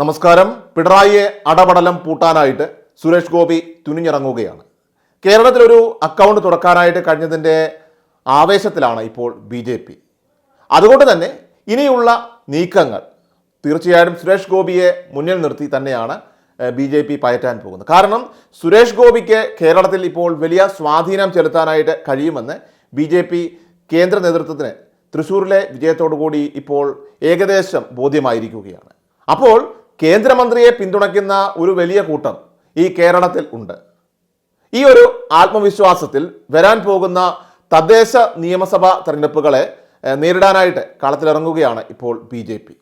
നമസ്കാരം. പിണറായിയെ അടപടലം പൂട്ടാനായിട്ട് സുരേഷ് ഗോപി തുനിഞ്ഞിറങ്ങുകയാണ്. കേരളത്തിലൊരു അക്കൗണ്ട് തുറക്കാനായിട്ട് കഴിഞ്ഞതിന്റെ ആവേശത്തിലാണ് ഇപ്പോൾ ബി ജെ പി. അതുകൊണ്ട് തന്നെ ഇനിയുള്ള നീക്കങ്ങൾ തീർച്ചയായിട്ടും സുരേഷ് ഗോപിയെ മുന്നിൽ നിർത്തി തന്നെയാണ് ബി ജെ പി പയറ്റാൻ പോകുന്നത്. കാരണം സുരേഷ് ഗോപിക്ക് കേരളത്തിൽ ഇപ്പോൾ വലിയ സ്വാധീനം ചെലുത്താനായിട്ട് കഴിയുമെന്ന് ബി ജെ പി കേന്ദ്ര നേതൃത്വത്തിന് തൃശ്ശൂരിലെ വിജയത്തോടു കൂടി ഇപ്പോൾ ഏകദേശം ബോധ്യമായിരിക്കുകയാണ്. അപ്പോൾ കേന്ദ്രമന്ത്രിയെ പിന്തുണയ്ക്കുന്ന ഒരു വലിയ കൂട്ടം ഈ കേരളത്തിൽ ഉണ്ട്. ഈ ഒരു ആത്മവിശ്വാസത്തിൽ വരാൻ പോകുന്ന തദ്ദേശ നിയമസഭാ തെരഞ്ഞെടുപ്പുകളെ നേരിടാനായിട്ട് കളത്തിലിറങ്ങുകയാണ് ഇപ്പോൾ ബി ജെ പി.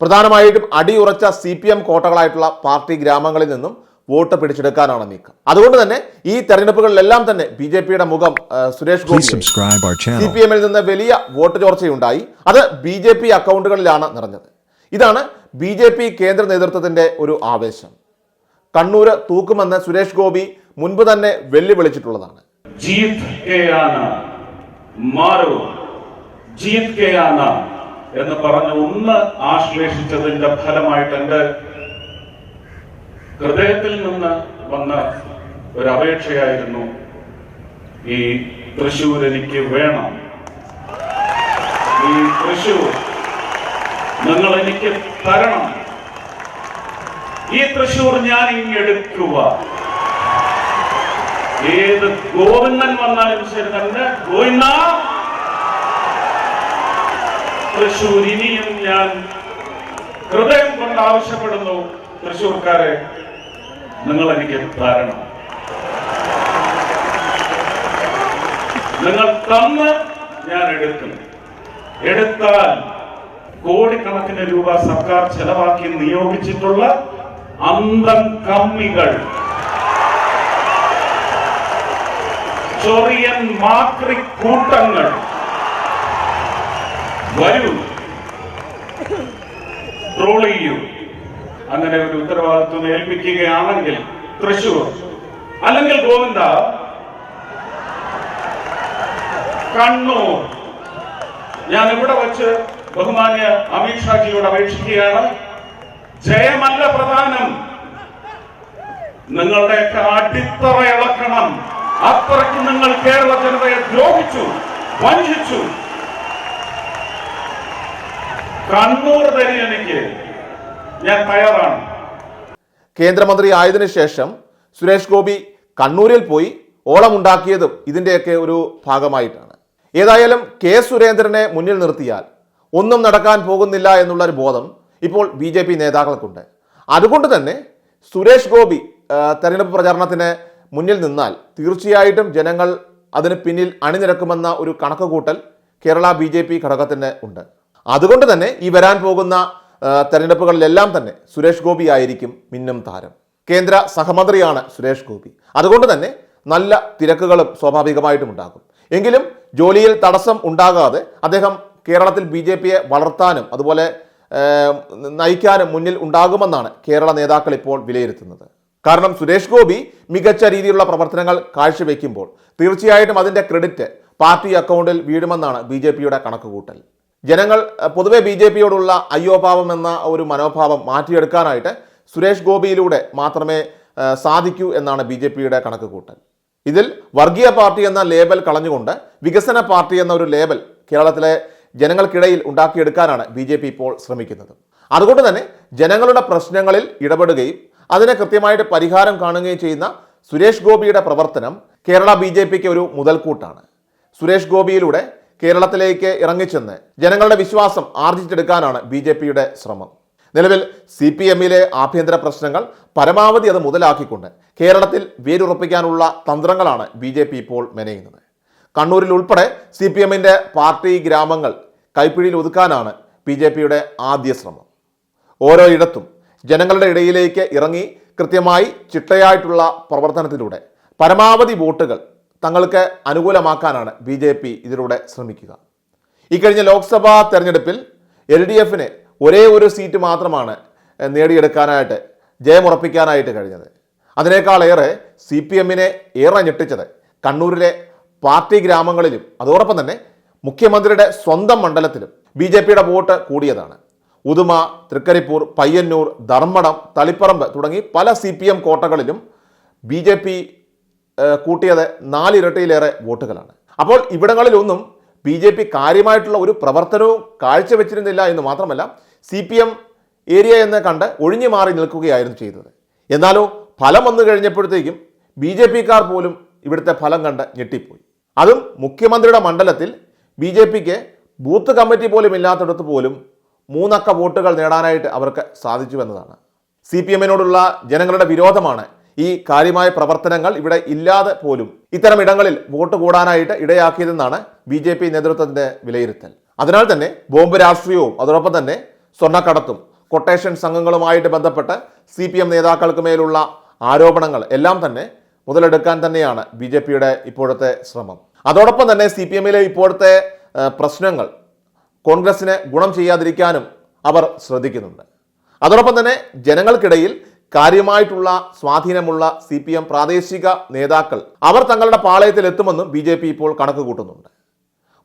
പ്രധാനമായിട്ടും അടിയുറച്ച സി പി എം കോട്ടകളായിട്ടുള്ള പാർട്ടി ഗ്രാമങ്ങളിൽ നിന്നും വോട്ട് പിടിച്ചെടുക്കാനാണ് നീക്കം. അതുകൊണ്ട് തന്നെ ഈ തെരഞ്ഞെടുപ്പുകളിലെല്ലാം തന്നെ ബി ജെ പിയുടെ മുഖം സുരേഷ് ഗോപി സി പി എമ്മിൽ നിന്ന് വലിയ വോട്ട് ചോർച്ചയുണ്ടായി. അത് ബി ജെ പി അക്കൗണ്ടുകളിലാണ് നിറഞ്ഞത്. ഇതാണ് ബി ജെ പി കേന്ദ്ര നേതൃത്വത്തിന്റെ ഒരു ആവേശം. കണ്ണൂര് തൂക്കുമെന്ന് സുരേഷ് ഗോപി മുൻപ് തന്നെ വെല്ലുവിളിച്ചിട്ടുള്ളതാണ്. എന്ന് പറഞ്ഞ് ഒന്ന് ആശ്ലേഷിച്ചതിന്റെ ഫലമായിട്ട് എന്റെ ഹൃദയത്തിൽ നിന്ന് വന്ന ഒരു അപേക്ഷയായിരുന്നു ഈ തൃശൂർ എനിക്ക് വേണം. ഈ തൃശൂർ നിങ്ങൾ എനിക്ക് തരണം. ഈ തൃശൂർ ഞാൻ ഇങ്ങെടുക്കുക ഏത് ഗോവിന്ദൻ വന്നാലും ശരി തന്നെ ഗോവിന്ദ! തൃശൂർ ഇനിയും ഞാൻ ഹൃദയം കൊണ്ട് ആവശ്യപ്പെടുന്നു തൃശൂർക്കാരെ നിങ്ങൾ എനിക്ക് തരണം. നിങ്ങൾ തന്ന് ഞാൻ എടുക്കും. എടുത്താൽ കോടിക്കണക്കിന് രൂപ സർക്കാർ ചെലവാക്കി നിയോഗിച്ചിട്ടുള്ള അന്തം കമ്മികൾ. ചൊറിയൻ മാക്രി കൂട്ടങ്ങൾ. വരൂ. ട്രോൾ ചെയ്യൂ. അങ്ങനെ ഒരു ഉത്തരവാദിത്വം ഏൽപ്പിക്കുകയാണെങ്കിൽ തൃശൂർ. അല്ലെങ്കിൽ ഗോവിന്ദ. കണ്ണൂർ. ഞാൻ ഇവിടെ വച്ച് ബഹുമാന്യ അമിത്ഷാജിയോട് അപേക്ഷിക്കുകയാണ്. ജയമല്ല പ്രധാനം. നിങ്ങളുടെയൊക്കെ അടിത്തറ ഇളക്കണം. അത്രയ്ക്ക് നിങ്ങൾ കേരള ജനതയെ ദ്രോഹിച്ചു വഞ്ചിച്ചു. കണ്ണൂർ തരി എനിക്ക് ഞാൻ തയ്യാറാണ്. കേന്ദ്രമന്ത്രി ആയതിനു ശേഷം സുരേഷ് ഗോപി കണ്ണൂരിൽ പോയി ഓളമുണ്ടാക്കിയതും ഇതിന്റെയൊക്കെ ഒരു ഭാഗമായിട്ടാണ്. ഏതായാലും കെ സുരേന്ദ്രനെ മുന്നിൽ നിർത്തിയാൽ ഒന്നും നടക്കാൻ പോകുന്നില്ല എന്നുള്ള ഒരു ബോധം ഇപ്പോൾ ബി ജെ പി നേതാക്കൾക്കുണ്ട്. അതുകൊണ്ട് തന്നെ സുരേഷ് ഗോപി തെരഞ്ഞെടുപ്പ് പ്രചാരണത്തിന് മുന്നിൽ നിന്നാൽ തീർച്ചയായിട്ടും ജനങ്ങൾ അതിന് പിന്നിൽ അണിനിരക്കുമെന്ന ഒരു കണക്കുകൂട്ടൽ കേരള ബി ജെ പി ഘടകത്തിന് ഉണ്ട്. അതുകൊണ്ട് തന്നെ ഈ വരാൻ പോകുന്ന തെരഞ്ഞെടുപ്പുകളിലെല്ലാം തന്നെ സുരേഷ് ഗോപി ആയിരിക്കും മിന്നും താരം. കേന്ദ്ര സഹമന്ത്രിയാണ് സുരേഷ് ഗോപി. അതുകൊണ്ട് തന്നെ നല്ല തിരക്കുകളും സ്വാഭാവികമായിട്ടും ഉണ്ടാകും. എങ്കിലും ജോലിയിൽ തടസ്സം ഉണ്ടാകാതെ അദ്ദേഹം കേരളത്തിൽ ബി ജെ പിയെ വളർത്താനും അതുപോലെ നയിക്കാനും മുന്നിൽ ഉണ്ടാകുമെന്നാണ് കേരള നേതാക്കൾ ഇപ്പോൾ വിലയിരുത്തുന്നത്. കാരണം സുരേഷ് ഗോപി മികച്ച രീതിയിലുള്ള പ്രവർത്തനങ്ങൾ കാഴ്ചവെക്കുമ്പോൾ തീർച്ചയായിട്ടും അതിന്റെ ക്രെഡിറ്റ് പാർട്ടി അക്കൗണ്ടിൽ വീഴുമെന്നാണ് ബി ജെ പിയുടെ കണക്കുകൂട്ടൽ. ജനങ്ങൾ പൊതുവെ ബി ജെ പിയോടുള്ള അയ്യോഭാവം എന്ന ഒരു മനോഭാവം മാറ്റിയെടുക്കാനായിട്ട് സുരേഷ് ഗോപിയിലൂടെ മാത്രമേ സാധിക്കൂ എന്നാണ് ബി ജെ പിയുടെ കണക്കുകൂട്ടൽ. ഇതിൽ വർഗീയ പാർട്ടി എന്ന ലേബൽ കളഞ്ഞുകൊണ്ട് വികസന പാർട്ടി എന്ന ഒരു ലേബൽ കേരളത്തിലെ ജനങ്ങൾക്കിടയിൽ ഉണ്ടാക്കിയെടുക്കാനാണ് ബി ജെ പി ഇപ്പോൾ ശ്രമിക്കുന്നത്. അതുകൊണ്ട് തന്നെ ജനങ്ങളുടെ പ്രശ്നങ്ങളിൽ ഇടപെടുകയും അതിനെ കൃത്യമായിട്ട് പരിഹാരം കാണുകയും ചെയ്യുന്ന സുരേഷ് ഗോപിയുടെ പ്രവർത്തനം കേരള ബി ജെ പിക്ക് ഒരു മുതൽക്കൂട്ടാണ്. സുരേഷ് ഗോപിയിലൂടെ കേരളത്തിലേക്ക് ഇറങ്ങിച്ചെന്ന് ജനങ്ങളുടെ വിശ്വാസം ആർജിച്ചെടുക്കാനാണ് ബി ജെ പിയുടെ ശ്രമം. നിലവിൽ സി പി എമ്മിലെ ആഭ്യന്തര പ്രശ്നങ്ങൾ പരമാവധി അത് മുതലാക്കിക്കൊണ്ട് കേരളത്തിൽ വേരുറപ്പിക്കാനുള്ള തന്ത്രങ്ങളാണ് ബി ജെ പി ഇപ്പോൾ മെനയുന്നത്. കണ്ണൂരിൽ ഉൾപ്പെടെ സി പി എമ്മിന്റെ പാർട്ടി ഗ്രാമങ്ങൾ കൈപ്പിടിയിൽ ഒതുക്കാനാണ് ബി ജെ പിയുടെ ആദ്യ ശ്രമം. ഓരോ ഇടത്തും ജനങ്ങളുടെ ഇടയിലേക്ക് ഇറങ്ങി കൃത്യമായി ചിട്ടയായിട്ടുള്ള പ്രവർത്തനത്തിലൂടെ പരമാവധി വോട്ടുകൾ തങ്ങൾക്ക് അനുകൂലമാക്കാനാണ് ബി ജെ പി ഇതിലൂടെ ശ്രമിക്കുക. ഇക്കഴിഞ്ഞ ലോക്സഭാ തെരഞ്ഞെടുപ്പിൽ എൽ ഡി എഫിന് ഒരേ ഒരു സീറ്റ് മാത്രമാണ് നേടിയെടുക്കാനായിട്ട് ജയമുറപ്പിക്കാനായിട്ട് കഴിഞ്ഞത്. അതിനേക്കാളേറെ സി പി എമ്മിനെ ഏറെ ഞെട്ടിച്ചത് കണ്ണൂരിലെ പാർട്ടി ഗ്രാമങ്ങളിലും. അതോടൊപ്പം തന്നെ മുഖ്യമന്ത്രിയുടെ സ്വന്തം മണ്ഡലത്തിലും ബി ജെ പിയുടെ വോട്ട് കൂടിയതാണ്. ഉദുമ തൃക്കരിപ്പൂർ പയ്യന്നൂർ ധർമ്മടം തളിപ്പറമ്പ് തുടങ്ങി പല സി പി എം കോട്ടകളിലും ബി ജെ പി കൂട്ടിയത് നാലിരട്ടിയിലേറെ വോട്ടുകളാണ്. അപ്പോൾ ഇവിടങ്ങളിലൊന്നും ബി ജെ പി കാര്യമായിട്ടുള്ള ഒരു പ്രവർത്തനവും കാഴ്ചവെച്ചിരുന്നില്ല എന്ന് മാത്രമല്ല സി പി എം ഏരിയ എന്ന് കണ്ട് ഒഴിഞ്ഞു മാറി നിൽക്കുകയായിരുന്നു ചെയ്തത്. എന്നാലോ ഫലം വന്നു കഴിഞ്ഞപ്പോഴത്തേക്കും ബി ജെ പിക്കാർ പോലും ഇവിടുത്തെ ഫലം കണ്ട് ഞെട്ടിപ്പോയി. അതും മുഖ്യമന്ത്രിയുടെ മണ്ഡലത്തിൽ ബി ജെ പിക്ക് ബൂത്ത് കമ്മിറ്റി പോലും ഇല്ലാത്തിടത്ത് പോലും മൂന്നക്ക വോട്ടുകൾ നേടാനായിട്ട് അവർക്ക് സാധിച്ചു എന്നതാണ് സി പി എമ്മിനോടുള്ള ജനങ്ങളുടെ വിരോധമാണ് ഈ കാര്യമായ പ്രവർത്തനങ്ങൾ ഇവിടെ ഇല്ലാതെ പോലും ഇത്തരം ഇടങ്ങളിൽ വോട്ട് കൂടാനായിട്ട് ഇടയാക്കിയതെന്നാണ് ബി ജെ പി നേതൃത്വത്തിന്റെ വിലയിരുത്തൽ. അതിനാൽ തന്നെ ബോംബ് രാഷ്ട്രീയവും അതോടൊപ്പം തന്നെ സ്വർണക്കടത്തും കൊട്ടേഷൻ സംഘങ്ങളുമായിട്ട് ബന്ധപ്പെട്ട് സി പി എം നേതാക്കൾക്ക് മേലുള്ള ആരോപണങ്ങൾ എല്ലാം തന്നെ മുതലെടുക്കാൻ തന്നെയാണ് ബി ജെ പിയുടെ ഇപ്പോഴത്തെ ശ്രമം. അതോടൊപ്പം തന്നെ സി പി എമ്മിലെ ഇപ്പോഴത്തെ പ്രശ്നങ്ങൾ കോൺഗ്രസിന് ഗുണം ചെയ്യാതിരിക്കാനും അവർ ശ്രദ്ധിക്കുന്നുണ്ട്. അതോടൊപ്പം തന്നെ ജനങ്ങൾക്കിടയിൽ കാര്യമായിട്ടുള്ള സ്വാധീനമുള്ള സി പി എം പ്രാദേശിക നേതാക്കൾ അവർ തങ്ങളുടെ പാളയത്തിൽ എത്തുമെന്നും ബി ജെ പി ഇപ്പോൾ കണക്ക് കൂട്ടുന്നുണ്ട്.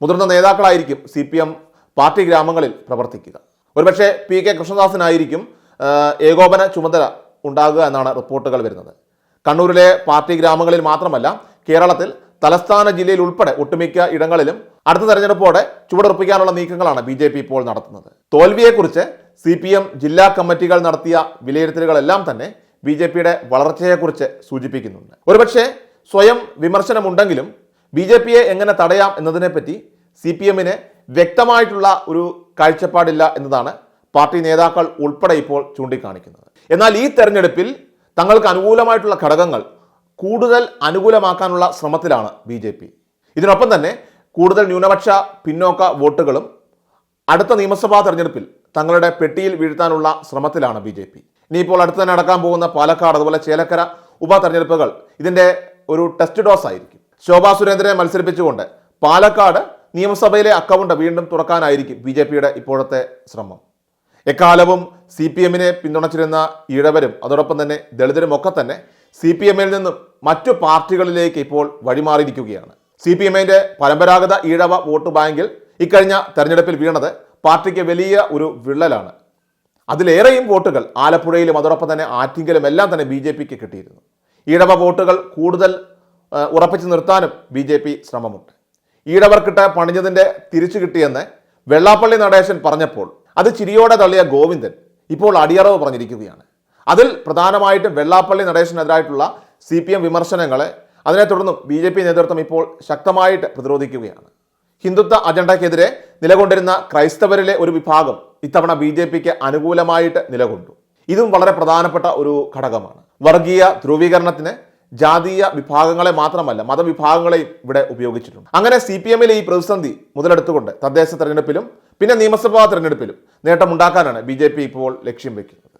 മുതിർന്ന നേതാക്കളായിരിക്കും സി പി എം പാർട്ടി ഗ്രാമങ്ങളിൽ പ്രവർത്തിക്കുക. ഒരുപക്ഷെ പി കെ കൃഷ്ണദാസിനായിരിക്കും ഏകോപന ചുമതല ഉണ്ടാകുക എന്നാണ് റിപ്പോർട്ടുകൾ വരുന്നത്. കണ്ണൂരിലെ പാർട്ടി ഗ്രാമങ്ങളിൽ മാത്രമല്ല കേരളത്തിൽ തലസ്ഥാന ജില്ലയിൽ ഉൾപ്പെടെ ഒട്ടുമിക്ക ഇടങ്ങളിലും അടുത്ത തെരഞ്ഞെടുപ്പോടെ ചുവടുറപ്പിക്കാനുള്ള നീക്കങ്ങളാണ് ബി ജെ പി ഇപ്പോൾ നടത്തുന്നത്. തോൽവിയെക്കുറിച്ച് സി പി എം ജില്ലാ കമ്മിറ്റികൾ നടത്തിയ വിലയിരുത്തലുകളെല്ലാം തന്നെ ബി ജെ പിയുടെ വളർച്ചയെക്കുറിച്ച് സൂചിപ്പിക്കുന്നുണ്ട്. ഒരുപക്ഷെ സ്വയം വിമർശനമുണ്ടെങ്കിലും ബി ജെ പിയെ എങ്ങനെ തടയാം എന്നതിനെപ്പറ്റി സി പി എമ്മിന് വ്യക്തമായിട്ടുള്ള ഒരു കാഴ്ചപ്പാടില്ല എന്നതാണ് പാർട്ടി നേതാക്കൾ ഉൾപ്പെടെ ഇപ്പോൾ ചൂണ്ടിക്കാണിക്കുന്നത്. എന്നാൽ ഈ തെരഞ്ഞെടുപ്പിൽ തങ്ങൾക്ക് അനുകൂലമായിട്ടുള്ള ഘടകങ്ങൾ കൂടുതൽ അനുകൂലമാക്കാനുള്ള ശ്രമത്തിലാണ് ബി ജെ പി. ഇതിനൊപ്പം തന്നെ കൂടുതൽ ന്യൂനപക്ഷ പിന്നോക്ക വോട്ടുകളും അടുത്ത നിയമസഭാ തെരഞ്ഞെടുപ്പിൽ തങ്ങളുടെ പെട്ടിയിൽ വീഴ്ത്താനുള്ള ശ്രമത്തിലാണ് ബി ജെ പി. ഇനിയിപ്പോൾ അടുത്ത് തന്നെ നടക്കാൻ പോകുന്ന പാലക്കാട് അതുപോലെ ചേലക്കര ഉപ ഉപതെരഞ്ഞെടുപ്പുകൾ ഇതിന്റെ ഒരു ടെസ്റ്റ് ഡോസ് ആയിരിക്കും. ശോഭാ സുരേന്ദ്രനെ മത്സരിപ്പിച്ചുകൊണ്ട് പാലക്കാട് നിയമസഭയിലെ അക്കൗണ്ട് വീണ്ടും തുറക്കാനായിരിക്കും ബി ജെ പിയുടെ ഇപ്പോഴത്തെ ശ്രമം. എക്കാലവും സി പി എമ്മിനെ പിന്തുണച്ചിരുന്ന ഈഴവരും അതോടൊപ്പം തന്നെ ദളിതരും ഒക്കെ തന്നെ സി പി എമ്മിൽ നിന്നും മറ്റു പാർട്ടികളിലേക്ക് ഇപ്പോൾ വഴിമാറിയിരിക്കുകയാണ്. സി പി എമ്മിന്റെ പരമ്പരാഗത ഈഴവ വോട്ട് ബാങ്കിൽ ഇക്കഴിഞ്ഞ തെരഞ്ഞെടുപ്പിൽ വീണത് പാർട്ടിക്ക് വലിയ ഒരു വിള്ളലാണ്. അതിലേറെയും വോട്ടുകൾ ആലപ്പുഴയിലും അതോടൊപ്പം തന്നെ ആറ്റിങ്കലും എല്ലാം തന്നെ ബി ജെ പിക്ക് കിട്ടിയിരുന്നു. ഈഴവ വോട്ടുകൾ കൂടുതൽ ഉറപ്പിച്ചു നിർത്താനും ബി ജെ പി ശ്രമമുണ്ട്. ഈഴവർക്കിട്ട് പണിഞ്ഞതിന്റെ തിരിച്ചു കിട്ടിയെന്ന് വെള്ളാപ്പള്ളി നടേശൻ പറഞ്ഞപ്പോൾ അത് ചിരിയോടെ തള്ളിയ ഗോവിന്ദൻ ഇപ്പോൾ അടിയറവ് പറഞ്ഞിരിക്കുകയാണ്. അതിൽ പ്രധാനമായിട്ടും വെള്ളാപ്പള്ളി നടേശനെതിരായിട്ടുള്ള സി പി എം വിമർശനങ്ങളെ അതിനെ തുടർന്നും ബി ജെ പി നേതൃത്വം ഇപ്പോൾ ശക്തമായിട്ട് പ്രതിരോധിക്കുകയാണ്. ഹിന്ദുത്വ അജണ്ടയ്ക്കെതിരെ നിലകൊണ്ടിരുന്ന ക്രൈസ്തവരിലെ ഒരു വിഭാഗം ഇത്തവണ ബി ജെ പിക്ക് അനുകൂലമായിട്ട് നിലകൊണ്ടു. ഇതും വളരെ പ്രധാനപ്പെട്ട ഒരു ഘടകമാണ്. വർഗീയ ധ്രുവീകരണത്തിന് ജാതീയ വിഭാഗങ്ങളെ മാത്രമല്ല മതവിഭാഗങ്ങളെയും ഇവിടെ ഉപയോഗിച്ചിട്ടുണ്ട്. അങ്ങനെ സി പി എമ്മിലെ ഈ പ്രതിസന്ധി മുതലെടുത്തുകൊണ്ട് തദ്ദേശ തെരഞ്ഞെടുപ്പിലും പിന്നെ നിയമസഭാ തെരഞ്ഞെടുപ്പിലും നേട്ടമുണ്ടാക്കാനാണ് ബി ജെ പി ഇപ്പോൾ ലക്ഷ്യം വെക്കുന്നത്.